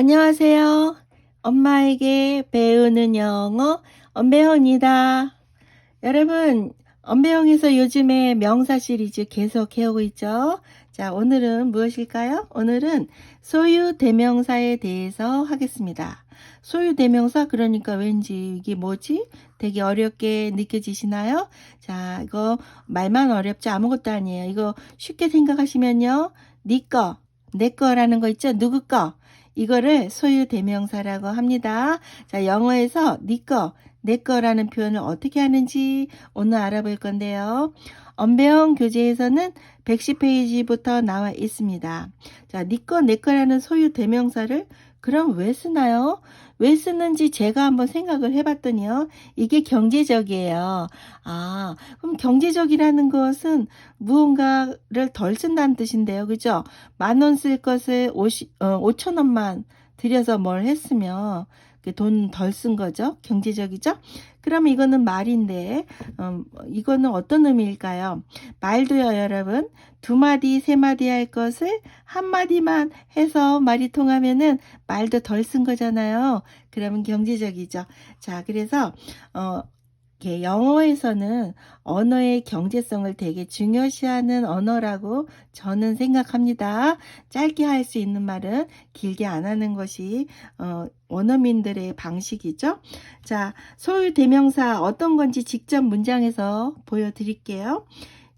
안녕하세요. 엄마에게 배우는 영어 엄배영입니다. 여러분, 엄배영에서 요즘에 명사 시리즈 계속 해오고 있죠? 자, 오늘은 무엇일까요? 오늘은 소유 대명사에 대해서 하겠습니다. 소유 대명사 그러니까 왠지 이게 뭐지? 되게 어렵게 느껴지시나요? 자, 이거 말만 어렵지 아무것도 아니에요. 이거 쉽게 생각하시면요. 네 거, 내 거라는 거 있죠? 누구 거? 이거를 소유 대명사라고 합니다. 자, 영어에서 네 거, 내 거라는 표현을 어떻게 하는지 오늘 알아볼 건데요. 언배영 교재에서는 110페이지부터 나와 있습니다. 자, 네 거, 내 거라는 소유 대명사를 그럼 왜 쓰나요? 왜 쓰는지 제가 한번 생각을 해봤더니요. 이게 경제적이에요. 아, 그럼 경제적이라는 것은 무언가를 덜 쓴다는 뜻인데요. 그죠? 만 원 쓸 것을 50, 어, 5천 원만 들여서 뭘 했으면 돈 덜 쓴 거죠. 경제적이죠? 그러면 이거는 말인데, 음, 이거는 어떤 의미일까요? 말도요, 여러분. 두 마디, 세 마디 할 것을 한 마디만 해서 말이 통하면은 말도 덜 쓴 거잖아요. 그러면 경제적이죠. 자, 그래서, 어, 영어에서는 언어의 경제성을 되게 중요시하는 언어라고 저는 생각합니다. 짧게 할 수 있는 말은 길게 안 하는 것이 어, 원어민들의 방식이죠. 자, 소유 대명사 어떤 건지 직접 문장에서 보여드릴게요.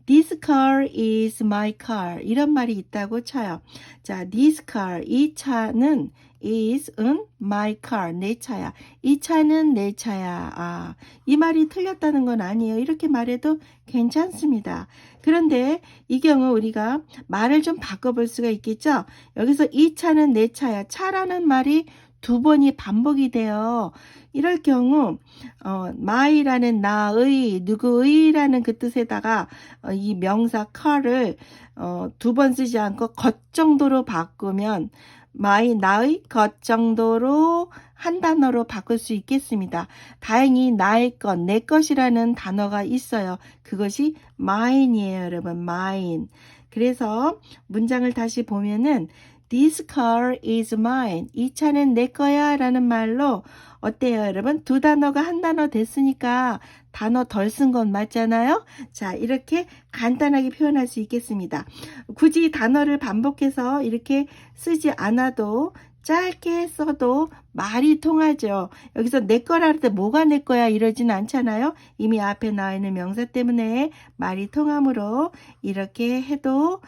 This car is my car. 이런 말이 있다고 쳐요. 자, this car, 이 차는 is 은 my car, 내 차야. 이 차는 내 차야. 아, 이 말이 틀렸다는 건 아니에요. 이렇게 말해도 괜찮습니다. 그런데 이 경우 우리가 말을 좀 바꿔볼 수가 있겠죠? 여기서 이 차는 내 차야. 차라는 말이 두 번이 반복이 돼요. 이럴 경우 어, my라는 나의 누구의라는 그 뜻에다가 어, 이 명사 car을 어, 두 번 쓰지 않고 것 정도로 바꾸면 my 나의 것 정도로 한 단어로 바꿀 수 있겠습니다. 다행히 나의 것, 내 것이라는 단어가 있어요. 그것이 mine이에요, 여러분. mine. 그래서 문장을 다시 보면은 This car is mine. 이 차는 내 거야 라는 말로 어때요 여러분? 두 단어가 한 단어 됐으니까 단어 덜 쓴 건 맞잖아요? 자 이렇게 간단하게 표현할 수 있겠습니다. 굳이 단어를 반복해서 이렇게 쓰지 않아도 짧게 써도 말이 통하죠. 여기서 내 거라 할 때 뭐가 내 거야 이러진 않잖아요. 이미 앞에 나와 있는 명사 때문에 말이 통하므로 이렇게 해도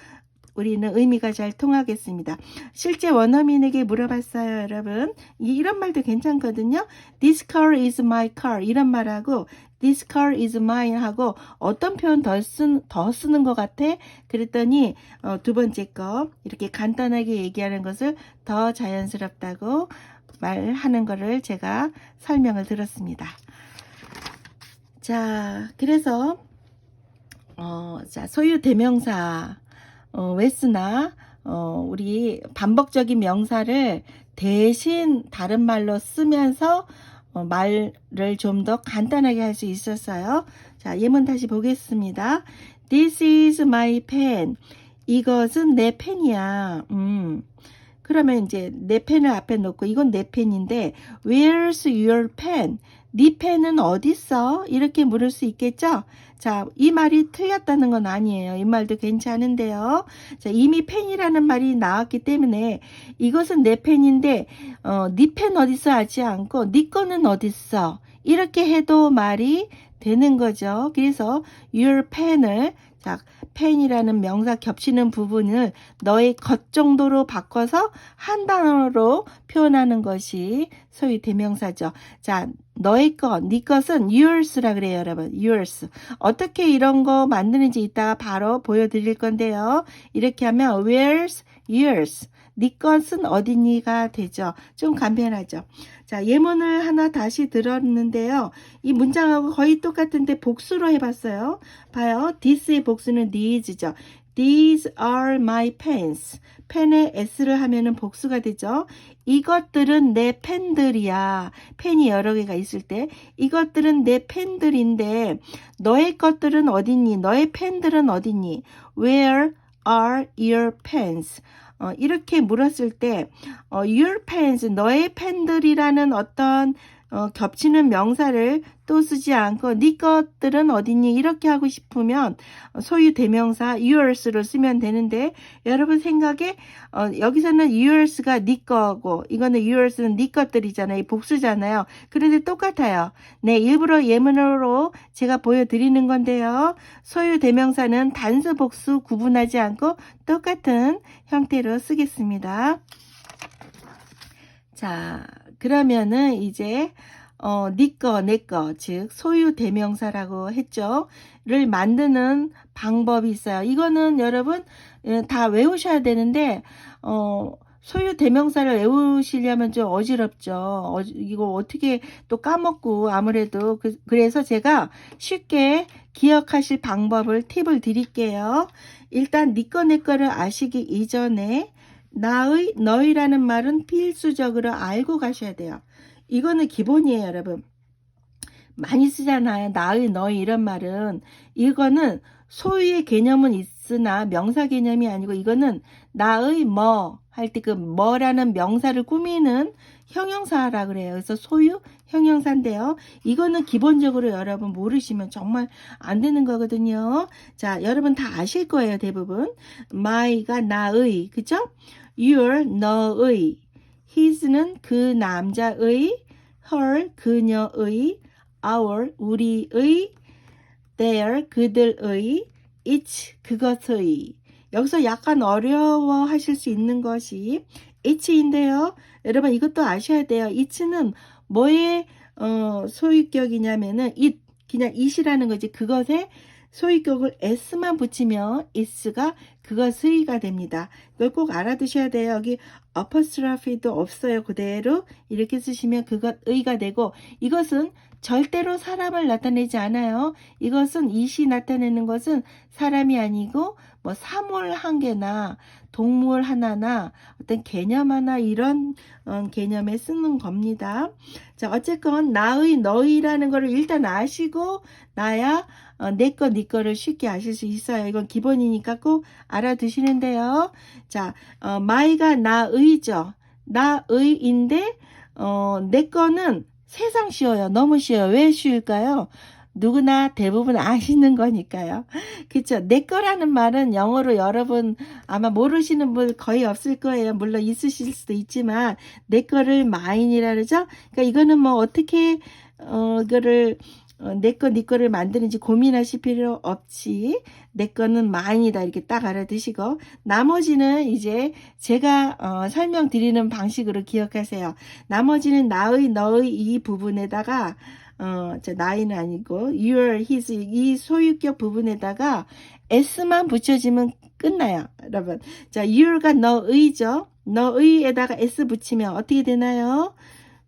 우리는 의미가 잘 통하겠습니다. 실제 원어민에게 물어봤어요, 여러분. 이런 말도 괜찮거든요. This car is my car. 이런 말하고 This car is mine 하고 어떤 표현 더, 쓴, 더 쓰는 것 같아? 그랬더니 어, 두 번째 거 이렇게 간단하게 얘기하는 것을 더 자연스럽다고 말하는 것을 제가 설명을 들었습니다. 자, 그래서 어, 자, 소유 대명사 어, 왜 쓰나? 어, 우리 반복적인 명사를 대신 다른 말로 쓰면서 어, 말을 좀 더 간단하게 할 수 있었어요. 자, 예문 다시 보겠습니다. This is my pen. 이것은 내 펜이야. 음. 그러면 이제 내 펜을 앞에 놓고 이건 내 펜인데 Where's your pen? 네 펜은 어디 있어? 이렇게 물을 수 있겠죠? 자, 이 말이 틀렸다는 건 아니에요. 이 말도 괜찮은데요. 자, 이미 펜이라는 말이 나왔기 때문에 이것은 내 펜인데 어, 네펜 어디 있어 하지 않고 네 거는 어디 있어? 이렇게 해도 말이 되는 거죠. 그래서 your pen을 자, 펜이라는 명사 겹치는 부분을 너의 것 정도로 바꿔서 한 단어로 표현하는 것이 소위 대명사죠. 자, 너의 것, 네 것은 yours라 그래요, 여러분. yours. 어떻게 이런 거 만드는지 이따가 바로 보여드릴 건데요. 이렇게 하면 where's yours. 네 것은 어디니가 되죠. 좀 간편하죠. 자, 예문을 하나 다시 들었는데요. 이 문장하고 거의 똑같은데 복수로 해봤어요. 봐요. this의 복수는 thes죠. These are my pens. 펜에 s를 하면은 복수가 되죠. 이것들은 내 펜들이야. 펜이 여러 개가 있을 때 이것들은 내 펜들인데 너의 것들은 어딨니? 너의 펜들은 어딨니? Where are your pens? 어, 이렇게 물었을 때 어, your pens 너의 펜들이라는 어떤 어, 겹치는 명사를 또 쓰지 않고 네 것들은 어딨니? 이렇게 하고 싶으면 어, 소유 대명사 yours를 쓰면 되는데 여러분 생각에 어, 여기서는 yours가 네 거고 이거는 yours는 네 것들이잖아요. 이 복수잖아요. 그런데 똑같아요. 네 일부러 예문으로 제가 보여드리는 건데요. 소유 대명사는 단수 복수 구분하지 않고 똑같은 형태로 쓰겠습니다. 자 그러면은 이제 어, 니꺼, 내꺼, 즉, 소유 대명사라고 했죠. 를 만드는 방법이 있어요. 이거는 여러분, 예, 다 외우셔야 되는데, 어, 소유 대명사를 외우시려면 좀 어지럽죠. 어, 이거 어떻게 또 까먹고 아무래도 그, 그래서 제가 쉽게 기억하실 방법을 팁을 드릴게요. 일단 니꺼 내꺼를 아시기 이전에 나의 너희라는 말은 필수적으로 알고 가셔야 돼요. 이거는 기본이에요, 여러분. 많이 쓰잖아요. 나의, 너희 이런 말은. 이거는 소유의 개념은 있으나 명사 개념이 아니고 이거는 나의 뭐 할 때 그 뭐라는 명사를 꾸미는 형용사라 그래요. 그래서 소유 형용사인데요. 이거는 기본적으로 여러분 모르시면 정말 안 되는 거거든요. 자, 여러분 다 아실 거예요, 대부분. my가 나의, 그죠? your 너의, his는 그 남자의, her 그녀의, our 우리의, their 그들의, each 그것의. 여기서 약간 어려워 하실 수 있는 것이 it인데요. 여러분 이것도 아셔야 돼요. it는 뭐의 어, 소유격이냐면은 it 그냥 it이라는 거지. 그것에 소유격을 s만 붙이면 it가 그것의가 됩니다. 이걸 꼭 알아두셔야 돼요. 여기 apostrophe도 없어요. 그대로 이렇게 쓰시면 그것 의가 되고 이것은 절대로 사람을 나타내지 않아요. 이것은 it이 나타내는 것은 사람이 아니고 뭐 사물 한 개나 동물 하나나 어떤 개념 하나 이런 어, 개념에 쓰는 겁니다. 자, 어쨌건 나의 너희라는 거를 일단 아시고 나야 어, 내거 네 거를 쉽게 아실 수 있어요. 이건 기본이니까 꼭 알아두시는데요. 자, 어, 마이가 나의죠. 나의인데 어, 내 거는 세상 쉬워요. 너무 쉬워요. 왜 쉬울까요? 누구나 대부분 아시는 거니까요. 그쵸. 내 거라는 말은 영어로 여러분 아마 모르시는 분 거의 없을 거예요. 물론 있으실 수도 있지만, 내 거를 mine이라 그러죠? 그러니까 이거는 뭐 어떻게, 어, 이거를, 어, 내 거, 네 거를 만드는지 고민하실 필요 없이, 내 거는 mine이다. 이렇게 딱 알아두시고, 나머지는 이제 제가, 어, 설명드리는 방식으로 기억하세요. 나머지는 나의, 너의 이 부분에다가, 어, 저 나이는 아니고 your, his 이 소유격 부분에다가 s만 붙여지면 끝나요, 여러분. 자, your가 너의죠. 너의에다가 s 붙이면 어떻게 되나요?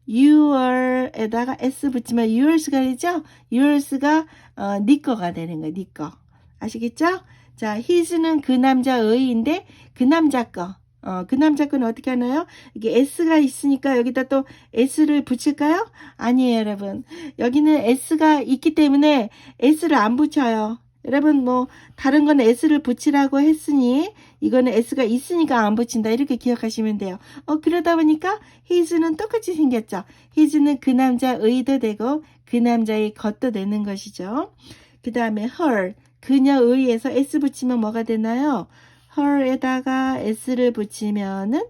Your에다가 s 붙이면 yours가 되죠? yours가 어, 네 거가 되는 거예요, 네 거. 아시겠죠? 자, his는 그 남자의인데 그 남자 거. 어, 그 남자 거는 어떻게 하나요? 이게 S가 있으니까 여기다 또 S를 붙일까요? 아니에요, 여러분. 여기는 S가 있기 때문에 S를 안 붙여요. 여러분, 뭐, 다른 건 S를 붙이라고 했으니, 이거는 S가 있으니까 안 붙인다. 이렇게 기억하시면 돼요. 어, 그러다 보니까 his는 똑같이 생겼죠. his는 그 남자의도 되고, 그 남자의 것도 되는 것이죠. 그 다음에 her, 그녀의에서 S 붙이면 뭐가 되나요? her에다가 s를 붙이면은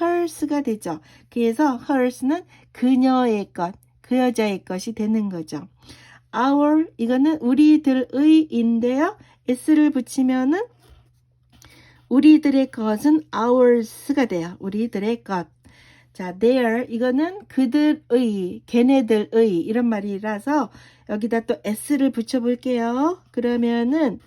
hers가 되죠. 그래서 hers는 그녀의 것, 그 여자의 것이 되는 거죠. Our 이거는 우리들의인데요. s를 붙이면은 우리들의 것은 ours가 돼요. 우리들의 것. 자, their 이거는 그들의, 걔네들의 이런 말이라서 여기다 또 s를 붙여 볼게요. 그러면은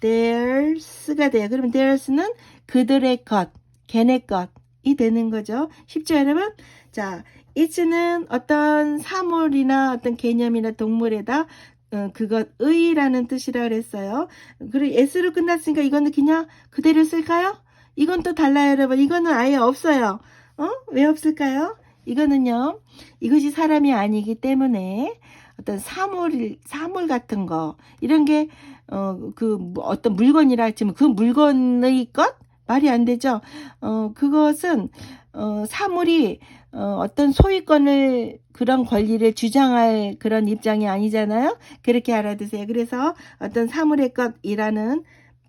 theirs가 돼요. 그러면 theirs는 그들의 것, 걔네 것이 되는 거죠. 쉽죠, 여러분? 자, it는 어떤 사물이나 어떤 개념이나 동물에다 어, 그것 의라는 뜻이라 그랬어요. 그리고 s로 끝났으니까 이거는 그냥 그대로 쓸까요? 이건 또 달라요, 여러분. 이거는 아예 없어요. 어? 왜 없을까요? 이거는요, 이것이 사람이 아니기 때문에 어떤 사물, 사물 같은 거, 이런 게, 어, 그, 뭐 어떤 물건이라 했지만 그 물건의 것? 말이 안 되죠. 어, 그것은 어, 사물이 어, 어떤 소유권을 그런 권리를 주장할 그런 입장이 아니잖아요. 그렇게 알아두세요. 그래서 어떤 사물의 것이라는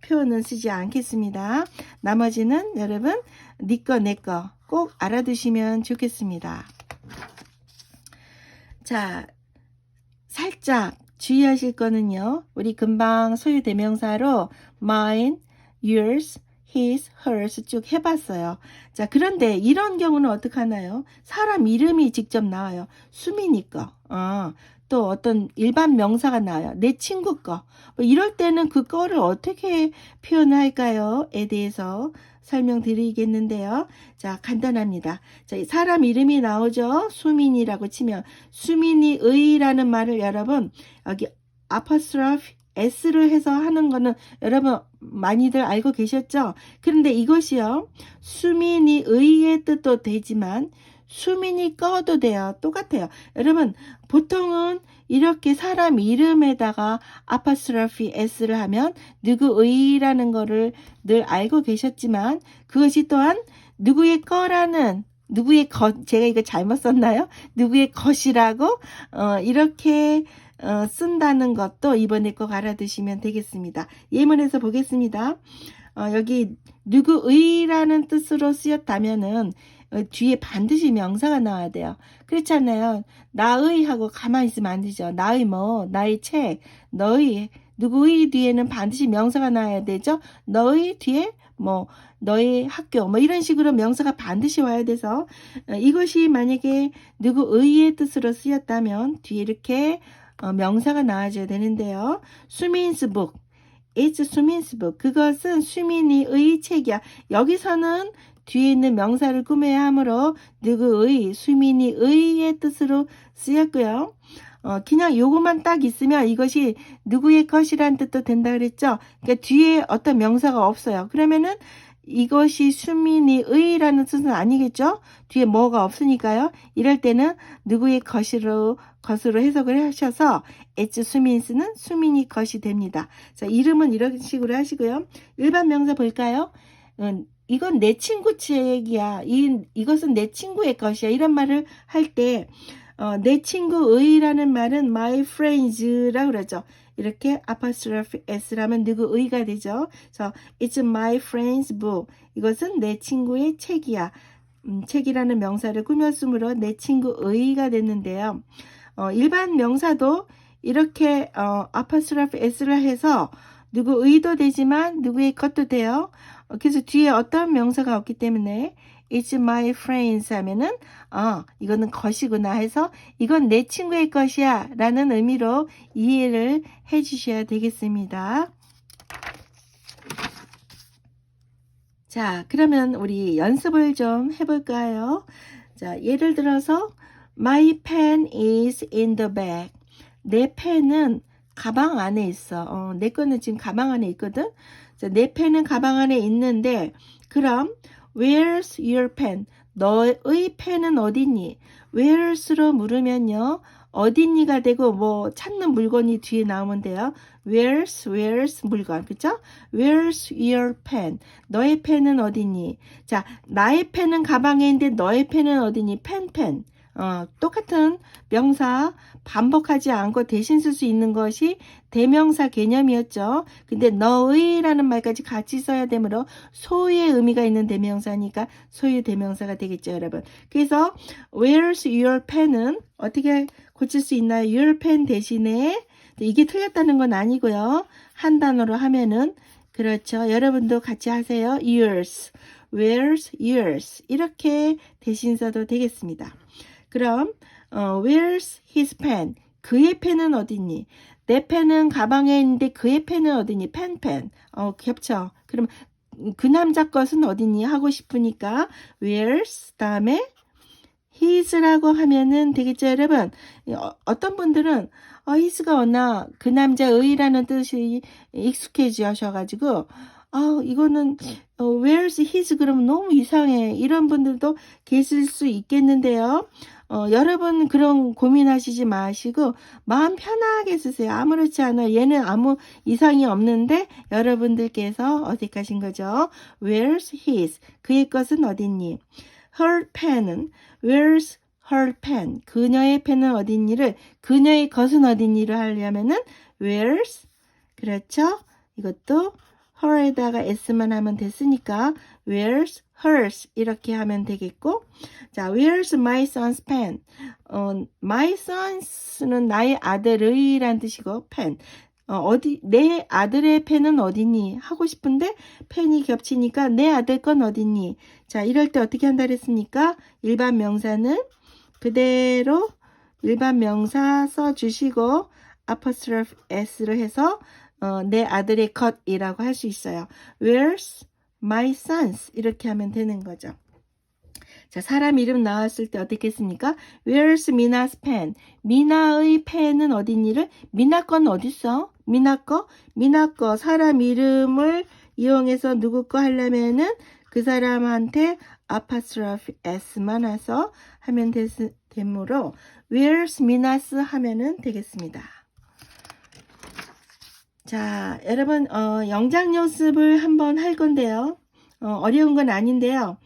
표현은 쓰지 않겠습니다. 나머지는 여러분 네거내거꼭 알아두시면 좋겠습니다. 자, 살짝 주의하실 거는요. 우리 금방 소유 대명사로 mine, yours, his, hers 쭉 해봤어요. 자, 그런데 이런 경우는 어떻게 하나요? 사람 이름이 직접 나와요. 수민이 거. 어, 또 어떤 일반 명사가 나와요. 내 친구 거. 뭐 이럴 때는 그 거를 어떻게 표현할까요? 에 대해서 설명드리겠는데요. 자, 간단합니다. 자, 사람 이름이 나오죠? 수민이라고 치면 수민이 의라는 말을 여러분 여기 아퍼스트로피 S를 해서 하는 거는 여러분 많이들 알고 계셨죠? 그런데 이것이요. 수민이 의의 뜻도 되지만 수민이 꺼도 돼요. 똑같아요. 여러분 보통은 이렇게 사람 이름에다가 아파스트로피 S를 하면 누구의라는 거를 늘 알고 계셨지만 그것이 또한 누구의 거라는 누구의 것 제가 이거 잘못 썼나요? 누구의 것이라고 어, 이렇게 어, 쓴다는 것도 이번에 꼭 알아두시면 되겠습니다. 예문에서 보겠습니다. 어, 여기 누구의라는 뜻으로 쓰였다면은 어, 뒤에 반드시 명사가 나와야 돼요. 그렇잖아요. 나의 하고 가만히 있으면 안 되죠. 나의 뭐, 나의 책, 너의, 누구의 뒤에는 반드시 명사가 나와야 되죠. 너의 뒤에 뭐, 너의 학교, 뭐 이런 식으로 명사가 반드시 와야 돼서 어, 이것이 만약에 누구의의 뜻으로 쓰였다면 뒤에 이렇게 어, 명사가 나와줘야 되는데요. 수민스 북. It's 수민스 북. 그것은 수민이의 책이야. 여기서는 뒤에 있는 명사를 꾸며야 하므로 누구의, 수민이의의 뜻으로 쓰였고요. 어, 그냥 요것만 딱 있으면 이것이 누구의 것이란 뜻도 된다 그랬죠. 그러니까 뒤에 어떤 명사가 없어요. 그러면은 이것이 수민이의라는 뜻은 아니겠죠? 뒤에 뭐가 없으니까요. 이럴 때는 누구의 것으로 것으로 해석을 하셔서 엣즈 수민스는 수민이 것이 됩니다. 자, 이름은 이런 식으로 하시고요. 일반 명사 볼까요? 음, 이건 내 친구 책이야. 이, 이것은 내 친구의 것이야. 이런 말을 할 때, 어, 내 친구의라는 말은 my friends라고 그러죠. 이렇게 apostrophe s라면 누구의가 되죠. 그래서 it's my friend's book. 이것은 내 친구의 책이야. 음, 책이라는 명사를 꾸몄으므로 내 친구의가 됐는데요. 어, 일반 명사도 이렇게 어, apostrophe s를 해서 누구 의도 되지만 누구의 것도 돼요. 어, 그래서 뒤에 어떤 명사가 없기 때문에 It's my friends 하면은 어 이거는 것이구나 해서 이건 내 친구의 것이야 라는 의미로 이해를 해 주셔야 되겠습니다. 자 그러면 우리 연습을 좀 해볼까요? 자 예를 들어서 My pen is in the bag. 내 펜은 가방 안에 있어. 어, 내 거는 지금 가방 안에 있거든. 자, 내 펜은 가방 안에 있는데 그럼 Where's your pen? 너의 펜은 어딨니? Where's로 물으면요. 어딨니가 되고 뭐 찾는 물건이 뒤에 나오면 돼요. Where's where's 물건 그죠? Where's your pen? 너의 펜은 어딨니? 자 나의 펜은 가방에 있는데 너의 펜은 어딨니? 펜 펜. 어, 똑같은 명사 반복하지 않고 대신 쓸 수 있는 것이 대명사 개념이었죠. 근데 너의라는 말까지 같이 써야 되므로 소유의 의미가 있는 대명사니까 소유 대명사가 되겠죠, 여러분. 그래서 where's your pen은 어떻게 고칠 수 있나요? your pen 대신에 이게 틀렸다는 건 아니고요. 한 단어로 하면은 그렇죠. 여러분도 같이 하세요. yours. where's yours. 이렇게 대신 써도 되겠습니다. 그럼 어, where's his pen? 그의 펜은 어디니? 내 펜은 가방에 있는데 그의 펜은 어디니? 펜, 펜. 어, 겹쳐. 그럼 그 남자 것은 어디니? 하고 싶으니까 where's 다음에 his라고 하면은 되겠죠, 여러분? 어, 떤 분들은 어, his가 워낙 그 남자의라는 뜻이 익숙해지셔가지고 아, 이거는 어, where's his 그러면 너무 이상해. 이런 분들도 계실 수 있겠는데요. 어, 여러분 그런 고민하시지 마시고 마음 편하게 쓰세요. 아무렇지 않아. 얘는 아무 이상이 없는데 여러분들께서 어색하신 거죠. Where's his? 그의 것은 어딨니? Her pen은 Where's her pen? 그녀의 펜은 어딨니를 그녀의 것은 어딨니를 하려면은 Where's? 그렇죠? 이것도 her에다가 s만 하면 됐으니까 where's hers 이렇게 하면 되겠고 자 where's my son's pen. 어, my son's는 나의 아들의 란 뜻이고 pen. 어, 디내 아들의 펜은 어디니? 하고 싶은데 펜이 겹치니까 내 아들 건 어디니? 자 이럴 때 어떻게 한다 그랬습니까? 일반 명사는 그대로 일반 명사 써주시고 apostrophe s를 해서 어, 내 아들의 것이라고 할 수 있어요. Where's my son's? 이렇게 하면 되는 거죠. 자, 사람 이름 나왔을 때 어떻겠습니까? Where's Mina's pen? 미나의 펜은 어디니를? 미나 건 어딨어? 미나 거? 미나 거 사람 이름을 이용해서 누구 거 하려면은 그 사람한테 apostrophe s만 해서 하면 되, 되므로 Where's Mina's 하면은 되겠습니다. 자, 여러분, 어, 영장 연습을 한번 할 건데요. 어, 려운건 아닌데요.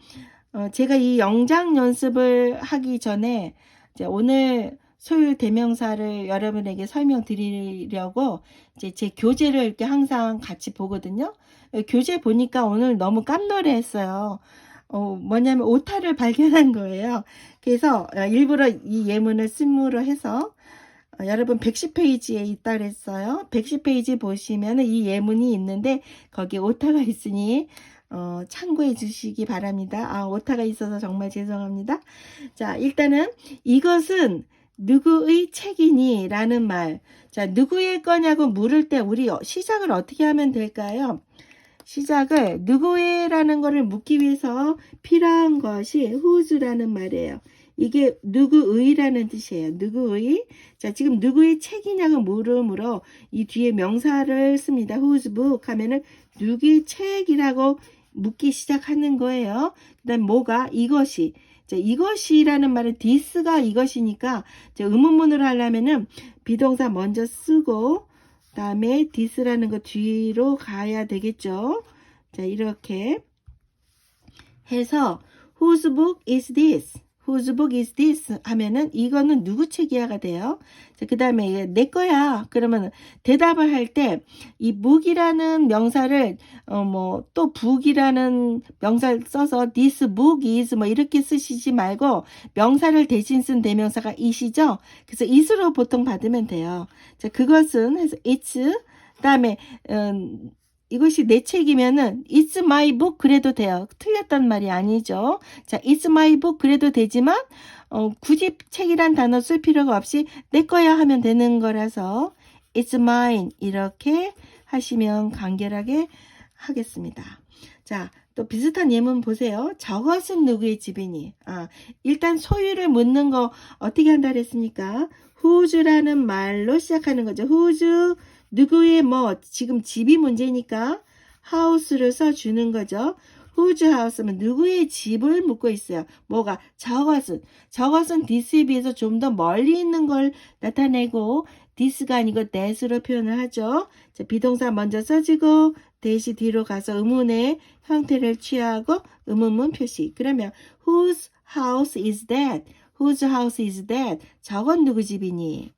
어, 제가 이 영장 연습을 하기 전에 오늘 소유 대명사를 여러분에게 설명드리려고 이제 제 교재를 이렇게 항상 같이 보거든요. 어, 교재 보니까 오늘 너무 깜놀했어요. 어, 뭐냐면 오타를 발견한 거예요. 그래서 어, 일부러 이 예문을 쓴무로 해서 어, 여러분 110페이지에 있다 그랬어요. 110페이지 보시면 이 예문이 있는데 거기에 오타가 있으니 어, 참고해 주시기 바랍니다. 아, 오타가 있어서 정말 죄송합니다. 자, 일단은 이것은 누구의 책이니? 라는 말. 자, 누구의 거냐고 물을 때 우리 어- 시작을 어떻게 하면 될까요? 시작을 누구의 라는 거를 묻기 위해서 필요한 것이 whose라는 말이에요. 이게 누구의라는 뜻이에요. 누구의. 자, 지금 누구의 책이냐고 물음으로 이 뒤에 명사를 씁니다. whose book 하면은 누구의 책이라고 묻기 시작하는 거예요. 그 다음 뭐가 이것이. 자, 이것이라는 말은 this가 이것이니까 자, 의문문으로 하려면은 비동사 먼저 쓰고 다음에 this라는 거 뒤로 가야 되겠죠. 자, 이렇게 해서 whose book is this? Whose book is this? 하면은 이거는 누구 책이야가 돼요. 자, 그 다음에 내 거야. 그러면 대답을 할 때 이 book이라는 명사를 어 뭐 또 book이라는 명사를 써서 this book is 뭐 이렇게 쓰시지 말고 명사를 대신 쓴 대명사가 it이죠. 그래서 it으로 보통 받으면 돼요. 자, 그것은 해서 it's 그다음에 음, 이것이 내 책이면은 it's my book 그래도 돼요. 틀렸단 말이 아니죠. 자, it's my book 그래도 되지만 어, 굳이 책이란 단어 쓸 필요가 없이 내 거야 하면 되는 거라서 it's mine 이렇게 하시면 간결하게 하겠습니다. 자, 또 비슷한 예문 보세요. 저것은 누구의 집이니? 아, 일단 소유를 묻는 거 어떻게 한다 그랬습니까? whose라는 말로 시작하는 거죠. whose 누구의 뭐 지금 집이 문제니까 house를 써주는 거죠. whose house면 누구의 집을 묻고 있어요. 뭐가 저것은 저것은 this에 비해서 좀 더 멀리 있는 걸 나타내고 this가 아니고 that으로 표현을 하죠. 자, 비동사 먼저 써지고 that이 뒤로 가서 의문의 형태를 취하고 의문문 표시. 그러면 whose house is that? whose house is that? 저건 누구 집이니?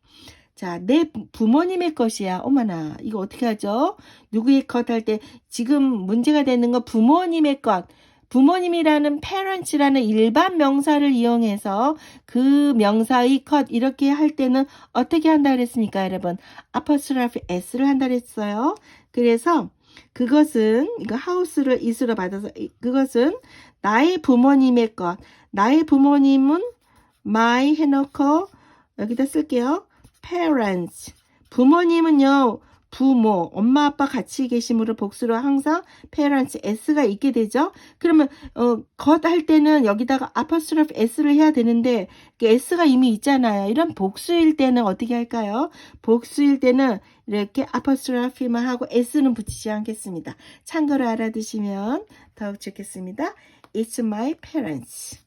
자, 내 부- 부모님의 것이야. 어머나, 이거 어떻게 하죠? 누구의 것 할 때 지금 문제가 되는 건 부모님의 것. 부모님이라는 parents라는 일반 명사를 이용해서 그 명사의 것 이렇게 할 때는 어떻게 한다 그랬습니까, 여러분? apostrophe s를 한다 그랬어요. 그래서 그것은 이거 house를 is로 받아서 이- 그것은 나의 부모님의 것. 나의 부모님은 my 해놓고 여기다 쓸게요. Parents. 부모님은요, 부모, 엄마 아빠 같이 계심으로 복수로 항상 parents s가 있게 되죠. 그러면 어, 것 할 때는 여기다가 apostrophe s를 해야 되는데 그 s가 이미 있잖아요. 이런 복수일 때는 어떻게 할까요? 복수일 때는 이렇게 apostrophe만 하고 s는 붙이지 않겠습니다. 참고로 알아두시면 더욱 좋겠습니다. It's my parents.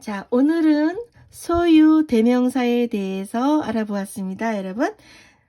자, 오늘은 소유 대명사에 대해서 알아보았습니다, 여러분.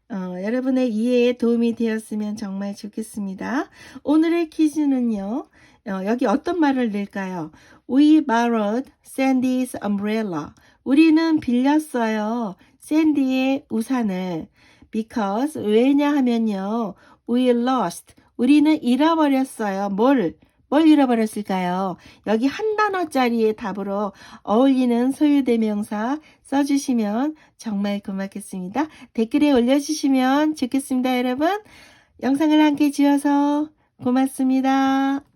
어, 여러분의 이해에 도움이 되었으면 정말 좋겠습니다. 오늘의 퀴즈는요, 어, 여기 어떤 말을 낼까요? We borrowed Sandy's umbrella. 우리는 빌렸어요. 샌디의 우산을. Because, 왜냐하면요, we lost. 우리는 잃어버렸어요. 뭘? 뭘 잃어버렸을까요? 여기 한 단어짜리의 답으로 어울리는 소유대명사 써주시면 정말 고맙겠습니다. 댓글에 올려주시면 좋겠습니다, 여러분. 영상을 함께 지어서 고맙습니다.